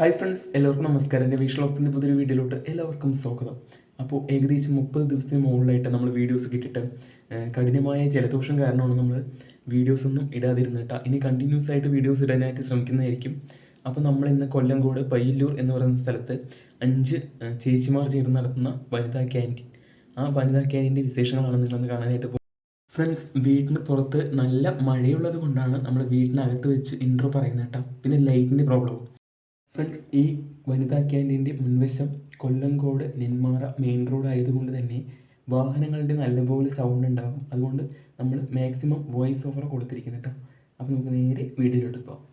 Hi friends എല്ലാവർക്കും നമസ്കാരം. എന്റെ വിഷ്ലോക്സിന്റെ പുതിയൊരു വീഡിയോയിലോട്ട് എല്ലാവർക്കും സ്വാഗതം. അപ്പോൾ ഏകദേശം മുപ്പത് ദിവസത്തിന് മുകളിലായിട്ട് നമ്മൾ വീഡിയോസ് കിട്ടിയിട്ട് കഠിനമായ ജലദോഷം കാരണമാണ് നമ്മൾ വീഡിയോസ് ഒന്നും ഇടാതിരുന്നിട്ട്. ഇനി കണ്ടിന്യൂസ് ആയിട്ട് വീഡിയോസ് ഇടാനായിട്ട് ശ്രമിക്കുന്നതായിരിക്കും. അപ്പോൾ നമ്മൾ ഇന്ന് കൊല്ലംകോട് പയ്യല്ലൂർ എന്ന് പറയുന്ന സ്ഥലത്ത് അഞ്ച് ചേച്ചിമാർ ചേർന്ന് നടത്തുന്ന വനിതാ ക്യാന്റീൻ. ആ വനിതാ ക്യാന്റീന്റെ വിശേഷങ്ങളാണ് നിങ്ങളൊന്ന് കാണാനായിട്ട് പോകും ഫ്രണ്ട്സ് വീടിന് പുറത്ത് നല്ല മഴയുള്ളത് കൊണ്ടാണ് നമ്മൾ വീടിനകത്ത് വെച്ച് ഇൻട്രോ പറയുന്നത് പിന്നെ ലൈറ്റിന്റെ പ്രോബ്ലവും ഫ്രണ്ട്സ് ഈ വനിതാ ക്യാന്റീന്റെ മുൻവശം കൊല്ലംകോട് നെന്മാറ മെയിൻ റോഡ് ആയതുകൊണ്ട് തന്നെ വാഹനങ്ങളുടെ നല്ലപോലെ സൗണ്ട് ഉണ്ടാകും. അതുകൊണ്ട് നമ്മൾ മാക്സിമം വോയിസ് ഓവർ കൊടുത്തിരിക്കുന്നത് കേട്ടോ അപ്പോൾ നമുക്ക് നേരെ വീഡിയോയിലോട്ട് പോകാം.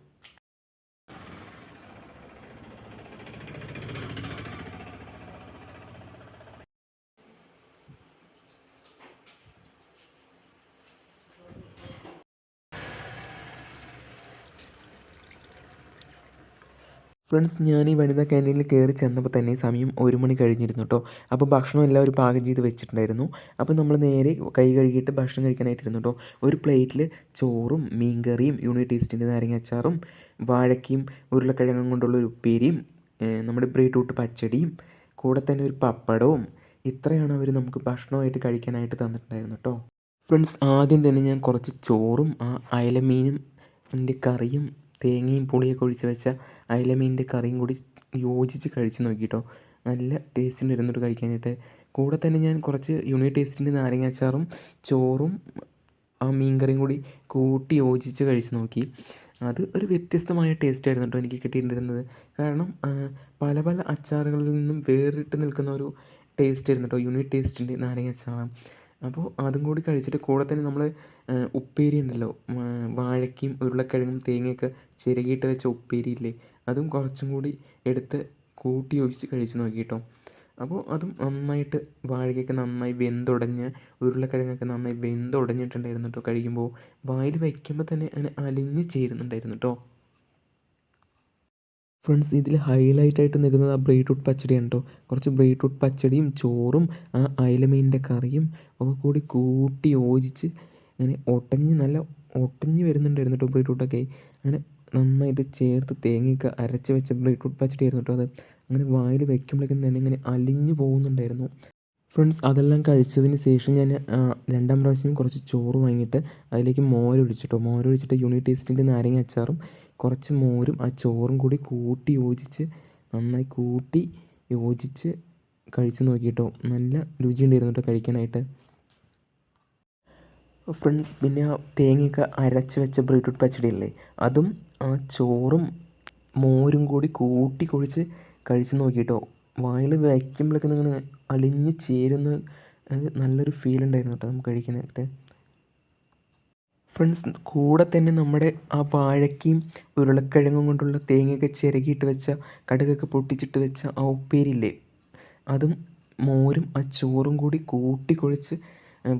ഫ്രണ്ട്സ് ഞാൻ ഈ വനിതാ ക്യാന്റീനിൽ കയറി ചെന്നപ്പോൾ തന്നെ സമയം ഒരു മണി കഴിഞ്ഞിരുന്നു കേട്ടോ അപ്പോൾ ഭക്ഷണം എല്ലാം ഒരു പാകം ചെയ്ത് വെച്ചിട്ടുണ്ടായിരുന്നു. അപ്പോൾ നമ്മൾ നേരെ കൈ കഴുകിയിട്ട് ഭക്ഷണം കഴിക്കാനായിട്ടിരുന്നു കേട്ടോ ഒരു പ്ലേറ്റിൽ ചോറും മീൻകറിയും യൂണിറ്റ് ടേസ്റ്റിന്റെ നാരങ്ങ അച്ചാറും വാഴക്കയും ഉരുളക്കിഴങ്ങും കൊണ്ടുള്ള ഒരു ഉപ്പേരിയും നമ്മുടെ ബീട്രൂട്ട് പച്ചടിയും കൂടെ തന്നെ ഒരു പപ്പടവും. ഇത്രയാണ് അവർ നമുക്ക് ഭക്ഷണമായിട്ട് കഴിക്കാനായിട്ട് തന്നിട്ടുണ്ടായിരുന്നു കേട്ടോ ഫ്രണ്ട്സ് ആദ്യം തന്നെ ഞാൻ കുറച്ച് ചോറും ആ അയലമീനും അതിന്റെ കറിയും തേങ്ങയും പുളിയൊക്കെ ഒഴിച്ച് വെച്ച അയലമീനിന്റെ കറിയും കൂടി യോജിച്ച് കഴിച്ച് നോക്കി കേട്ടോ നല്ല ടേസ്റ്റ് ഉണ്ടായിരുന്നു കഴിക്കാനായിട്ട് കൂടെ തന്നെ ഞാൻ കുറച്ച് യുണീക് ടേസ്റ്റിന്റെ നാരങ്ങ അച്ചാറും ചോറും ആ മീൻ കറിയും കൂടി കൂട്ടി യോജിച്ച് കഴിച്ച് നോക്കി. അത് ഒരു വ്യത്യസ്തമായ ടേസ്റ്റ് ആയിരുന്നു കേട്ടോ എനിക്ക് കിട്ടിയിട്ടുണ്ടായിരുന്നത്. കാരണം പല പല അച്ചാറുകളിൽ നിന്നും വേറിട്ട് നിൽക്കുന്ന ഒരു ടേസ്റ്റ് ആയിരുന്നു കേട്ടോ യുണീക് ടേസ്റ്റിന്റെ നാരങ്ങ അച്ചാർ അപ്പോൾ അതും കൂടി കഴിച്ചിട്ട് കൂടെ തന്നെ നമ്മൾ ഉപ്പേരി ഉണ്ടല്ലോ. വാഴയ്ക്കും ഉരുളക്കിഴങ്ങും തേങ്ങയൊക്കെ ചിരകിയിട്ട് വെച്ച ഉപ്പേരി ഇല്ലേ? അതും കുറച്ചും കൂടി എടുത്ത് കൂട്ടി ഒഴിച്ച് കഴിച്ച് നോക്കി കേട്ടോ അപ്പോൾ അതും നന്നായിട്ട് വാഴയ്ക്കൊക്കെ നന്നായി വെന്തുടഞ്ഞ് ഉരുളക്കിഴങ്ങൊക്കെ നന്നായി വെന്തുടഞ്ഞിട്ടുണ്ടായിരുന്നു കേട്ടോ കഴിക്കുമ്പോൾ. വായിൽ വയ്ക്കുമ്പോൾ തന്നെ അങ്ങനെ അലിഞ്ഞ് ചേരുന്നുണ്ടായിരുന്നു കേട്ടോ ഫ്രണ്ട്സ് ഇതിൽ ഹൈലൈറ്റ് ആയിട്ട് നിൽക്കുന്നത് ആ റൂട്ട് പച്ചടിയാണ് കേട്ടോ കുറച്ച് ബീട്രൂട്ട് പച്ചടിയും ചോറും ആ അയലമീനിന്റെ കറിയും ഒക്കെ കൂടി കൂട്ടി യോജിച്ച് അങ്ങനെ ഒട്ടഞ്ഞ് നല്ല ഒട്ടഞ്ഞ് വരുന്നുണ്ടായിരുന്നു കേട്ടോ ബീട്രൂട്ടൊക്കെ അങ്ങനെ നന്നായിട്ട് ചേർത്ത് തേങ്ങയൊക്കെ അരച്ച് വെച്ച ബീട്രൂട്ട് പച്ചടി ആയിരുന്നു കേട്ടോ അത്. അങ്ങനെ വായിൽ വെക്കുമ്പോഴേക്കും തന്നെ ഇങ്ങനെ അലിഞ്ഞു പോകുന്നുണ്ടായിരുന്നു. ഫ്രണ്ട്സ് അതെല്ലാം കഴിച്ചതിന് ശേഷം ഞാൻ രണ്ടാം പ്രാവശ്യം കുറച്ച് ചോറ് വാങ്ങിയിട്ട് അതിലേക്ക് മോരൊഴിച്ചിട്ടോ മോരൊഴിച്ചിട്ട് യൂണി ടേസ്റ്റിന്റെ നാരങ്ങ അച്ചാറും കുറച്ച് മോരും ആ ചോറും കൂടി കൂട്ടി യോജിച്ച് നന്നായി കൂട്ടി യോജിച്ച് കഴിച്ച് നോക്കിയിട്ടോ നല്ല രുചിയുണ്ടായിരുന്നു കേട്ടോ കഴിക്കാനായിട്ട്. ഫ്രണ്ട്സ് പിന്നെ ആ തേങ്ങയൊക്കെ അരച്ച് വെച്ച ബീട്രൂട്ട് പച്ചടിയല്ലേ അതും ആ ചോറും മോരും കൂടി കൂട്ടി കുഴിച്ച് കഴിച്ച് നോക്കിയിട്ടോ വായിൽ വയ്ക്കുമ്പോഴൊക്കെ ഇങ്ങനെ അലിഞ്ഞ് ചേരുന്ന നല്ലൊരു ഫീൽ ഉണ്ടായിരുന്നു കേട്ടോ നമുക്ക് കഴിക്കാനായിട്ട്. ഫ്രണ്ട്സ് കൂടെ തന്നെ നമ്മുടെ ആ വാഴയ്ക്കയും ഉരുളക്കിഴങ്ങും കൊണ്ടുള്ള തേങ്ങയൊക്കെ ചിരകിയിട്ട് വെച്ച കടുകൊക്കെ പൊട്ടിച്ചിട്ട് വെച്ച ആ ഉപ്പേരില്ലേ അതും മോരും ആ ചോറും കൂടി കൊഴിച്ച്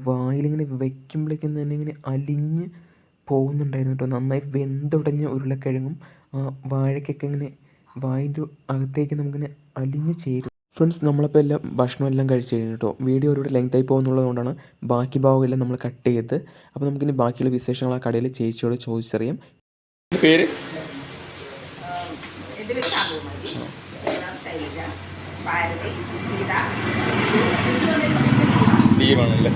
വായിലിങ്ങനെ വയ്ക്കുമ്പോഴേക്കും തന്നെ ഇങ്ങനെ അലിഞ്ഞ് പോകുന്നുണ്ടായിരുന്നു കേട്ടോ. നന്നായി വെന്തുടഞ്ഞ ഉരുളക്കിഴങ്ങും ആ വാഴയ്ക്കൊക്കെ ഇങ്ങനെ വായിന്റെ അകത്തേക്ക് നമുക്കിങ്ങനെ അലിഞ്ഞ് ചേരും ഫ്രണ്ട്സ് നമ്മളിപ്പോൾ എല്ലാം ഭക്ഷണം എല്ലാം കഴിച്ച് കഴിഞ്ഞു കേട്ടോ വീഡിയോ ഒരുപാട് ലെങ്ത് ആയി പോകുന്നുള്ളത് കൊണ്ടാണ് ബാക്കി ഭാഗമെല്ലാം നമ്മൾ കട്ട് ചെയ്ത്. അപ്പോൾ നമുക്കിനി ബാക്കിയുള്ള വിശേഷങ്ങൾ ആ കടയിൽ ചേച്ചിയോട് ചോദിച്ചറിയാം. പേര്? ലീവാണല്ലേ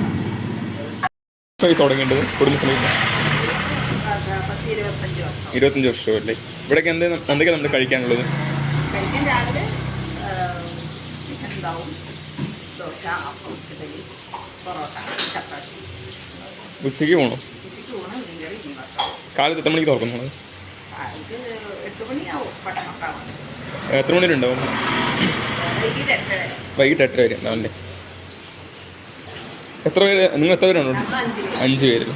തുടങ്ങേണ്ടത് ഇരുപത്തഞ്ച് വർഷം അല്ലേ? വർഷമല്ലേ ഇവിടേക്ക് എന്ത് എന്തൊക്കെ നമ്മൾ കഴിക്കാനുള്ളത്? കഴിക്കാൻ രാവിലെ ഉണ്ടാവും. ദോശ അപ്പം ഇഡലി പൊറോട്ട ചപ്പാത്തി. ഉച്ചയ്ക്ക് പോകണം ഉച്ചയ്ക്ക് ഊണ് മീൻകറി മീൻ വറുത്തത്. കാലത്ത് എത്ര മണിക്ക് തുറക്കുന്നു എട്ട് മണിയാവും പട്ടണമൊക്കെ എത്ര മണി വരെ ഉണ്ടാവും? വൈകിട്ട് എട്ടര വൈകിട്ട് എട്ടര വരെ ഉണ്ടാവും അല്ലേ? എത്ര പേര് നിങ്ങൾ എത്ര പേരാണ്? നമ്മൾ അഞ്ച് പേര്. അഞ്ച് പേര്.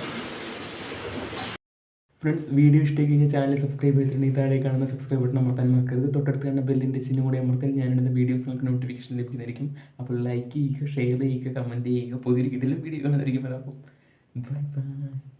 ഫ്രണ്ട്സ് വീഡിയോ ഇഷ്ടമായി കഴിഞ്ഞാൽ ചാനൽ സബ്സ്ക്രൈബ് ചെയ്തിട്ടുണ്ടെങ്കിൽ താഴെ കാണുന്ന സബ്സ്ക്രൈബ് ബട്ടൺ അമർത്താൻ മറക്കരുത്. തൊട്ടടുത്ത് കാണുന്ന ബെല്ലിന്റെ ചിഹ്നം കൂടി അമർത്താൻ ഞാനിടുന്ന വീഡിയോസ് നിങ്ങൾക്ക് നോട്ടിഫിക്കേഷൻ ലഭിക്കുന്നതായിരിക്കും. അപ്പോൾ ലൈക്ക് ചെയ്യുക ഷെയർ ചെയ്യുക കമന്റ് ചെയ്യുക പുതിയൊരു കിട്ടിലും വീഡിയോ കാണുന്നതായിരിക്കും. അപ്പോൾ ബൈ ബൈ